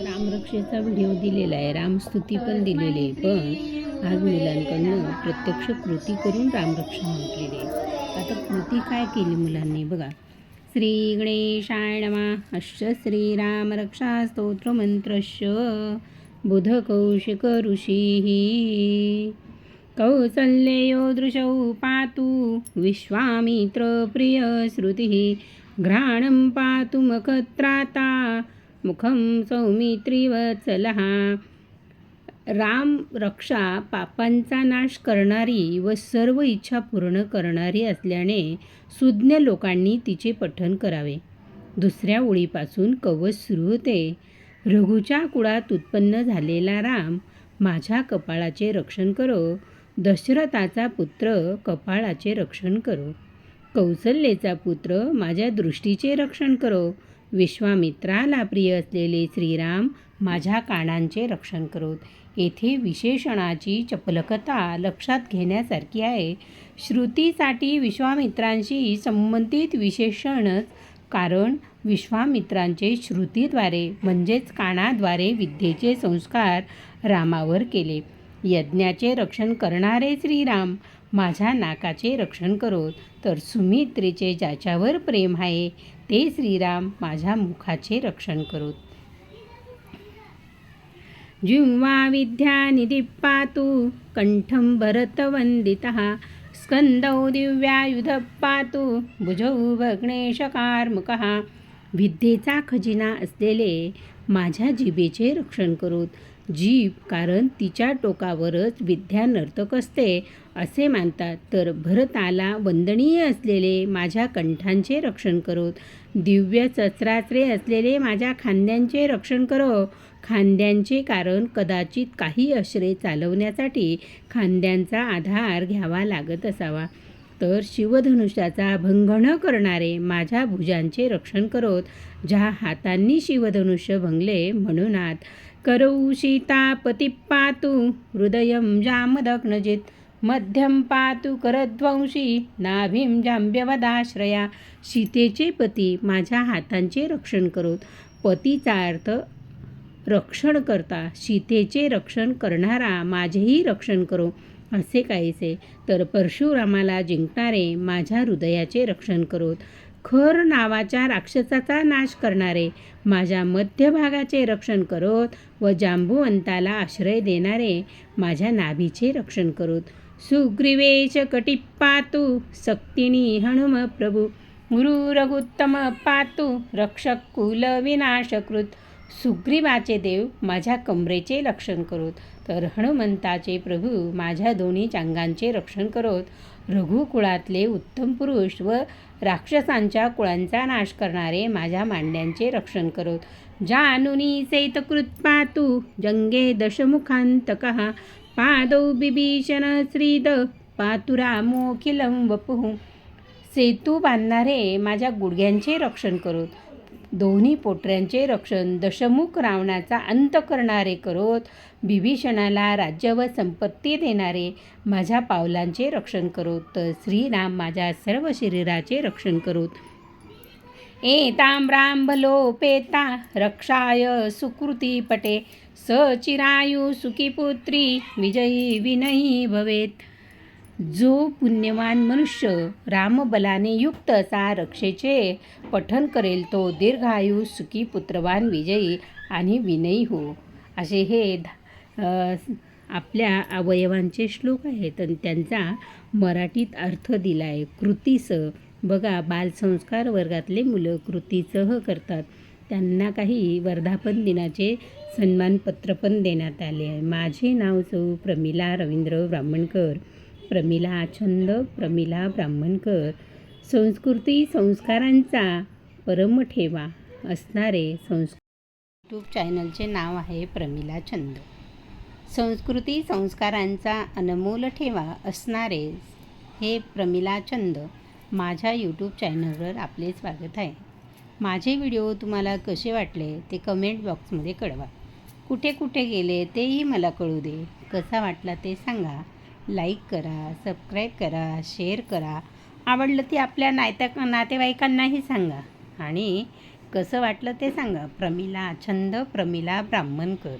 रामरक्षेचा video दिलेला आहे. रामस्तुती पण दिलेली आहे. पण आज मुलांकडनं प्रत्यक्ष कृती करून रामरक्षा म्हटलेली आहे. आता कृती काय केली मुलांनी? बघा. श्री गणेशाय नमा. अश्च श्रीरामरक्षा स्तोत्रमंत्रश्च बुध कौशिक ऋषीः. कौसल्ययो दृशौ पातु. विश्वामित्र प्रिय श्रुतिः घ्राणं पातु मखत्राता. मुखं सौमित्रीवत्सलः। राम रक्षा पापांचा नाश करणारी व सर्व इच्छा पूर्ण करणारी असल्याने सुज्ञ लोकांनी तिचे पठण करावे. दुसऱ्या ओळीपासून कवच सुरू होते. रघुच्या कुळात उत्पन्न झालेला राम माझ्या कपाळाचे रक्षण करो. दशरथाचा पुत्र कपाळाचे रक्षण करो. कौसल्येचा पुत्र माझ्या दृष्टीचे रक्षण करो. विश्वामित्राला प्रिय असलेले श्रीराम माझ्या कानांचे रक्षण करोत. येथे विशेषणाची चपलकता लक्षात घेण्यासारखी आहे. श्रुतीसाठी विश्वामित्रांशी संबंधित विशेषणच कारण विश्वामित्रांचे श्रुतीद्वारे म्हणजेच कानाद्वारे विद्येचे संस्कार रामावर केले. यज्ञाचे रक्षण करणारे श्रीराम माझ्या नाकाचे रक्षण करोत. तर सुमित्रेचे ज्याच्यावर प्रेम आहे ते श्रीराम माझ्या मुखाचे रक्षण करोत. जिह्वा विद्यानिधी पातु कंठं भरतवन्दितः स्कन्दौ दिव्यायुधः पातु भुजौ भग्नेशकार्मुकः विद्येचा खजिना असलेले माझ्या जिभेचे रक्षण करोत. जीभ कारण तिच्या टोकावरच विद्या नर्तक असते असे मानतात. तर भरताला वंदनीय असलेले माझ्या कंठांचे रक्षण करो. दिव्य चचराचरे असलेले माझ्या खांद्यांचे रक्षण करो. खांद्यांचे कारण कदाचित काही अश्रे चालवण्यासाठी खांद्यांचा आधार घ्यावा लागत असावा. तर शिवधनुष्याचा भंग न करणारे माझ्या भुजांचे रक्षण करोत ज्या हातांनी शिवधनुष्य भंगले म्हणूनात. करौ सीतापती पातु हृदयं जामदग्नजित्। मध्यम पातु करध्वंशी नाभीं जांब्यवदाश्रया सीतेचे पती माझ्या हातांचे रक्षण करोत। पतीचा अर्थ रक्षण करता। सीतेचे रक्षण करणारा माझेही रक्षण करो। असे काहीसे तर परशुरामाला जिंकणारे माझ्या हृदयाचे रक्षण करोत। खर नावाच्या राक्षसाचा नाश करणारे माझ्या मध्यभागाचे रक्षण करोत व जांबुवंताला आश्रय देणारे माझ्या नाभीचे रक्षण करोत. सुग्रीवेश कटिपातु सक्तिनी हनुम प्रभू. गुरु रघुत्तम पातु रक्षक कुल विनाशकृत. सुग्रीवाचे देव माझ्या कमरेचे रक्षण करोत. तर हनुमंताचे प्रभू माझ्या दोन्ही चांगांचे रक्षण करोत. रघुकुळातले उत्तम पुरुष व राक्षसांच्या कुळांचा नाश करणारे माझ्या मांड्यांचे रक्षण करोत. जानुनी सैतकृत पातु जंगे दशमुखांतकः. पादौ बिभीषण श्रीद पातुरामोखिलं वपुः. सेतू बांधणारे माझ्या गुडघ्यांचे रक्षण करोत. दोन्ही पोटऱ्यांचे रक्षण दशमुख रावणाचा अंत करणारे करोत बिभीषणाला राज्य व संपत्ती देणारे माझ्या पावलांचे रक्षण करोत तर श्रीराम माझ्या सर्व शरीराचे रक्षण करोत. एताम्रांबलोपेता रक्षाय सुकृती पटे सचिरायु सुखीपुत्री विजयी विनयी भवेत. जो पुण्यवान मनुष्य रामबलाने युक्त असा रक्षेचे पठन करेल तो दीर्घायू सुखी पुत्रवान विजयी आणि विनयी हो. असे हे आपल्या अवयवांचे श्लोक आहेत आणि त्यांचा मराठीत अर्थ दिला आहे कृतीसह बघा बालसंस्कार वर्गातले मुलं कृतीसह करतात. त्यांना काही वर्धापन दिनाचे सन्मानपत्र पण देण्यात आले आहे. माझे नाव सौ प्रमिला रवींद्र ब्राह्मणकर. प्रमिला छंद प्रमिला ब्राह्मणकर. संस्कृती संस्कारांचा परम ठेवा असणारे संस् यूट्यूब चॅनलचे नाव आहे प्रमिला छंद. संस्कृती संस्कारांचा अनमोल ठेवा असणारे हे प्रमिला छंद माझ्या यूट्यूब चॅनलवर आपले स्वागत आहे. माझे व्हिडिओ तुम्हाला कसे वाटले ते कमेंट बॉक्समध्ये कळवा. कुठे कुठे गेले तेही मला कळू दे. कसा वाटला ते सांगा. लाईक करा सबस्क्राईब करा शेअर करा. आवडलं ती आपल्या नायत्या नातेवाईकांनाही सांगा. आणि कसं वाटलं ते सांगा. प्रमिला छंद प्रमिला ब्राह्मणकर.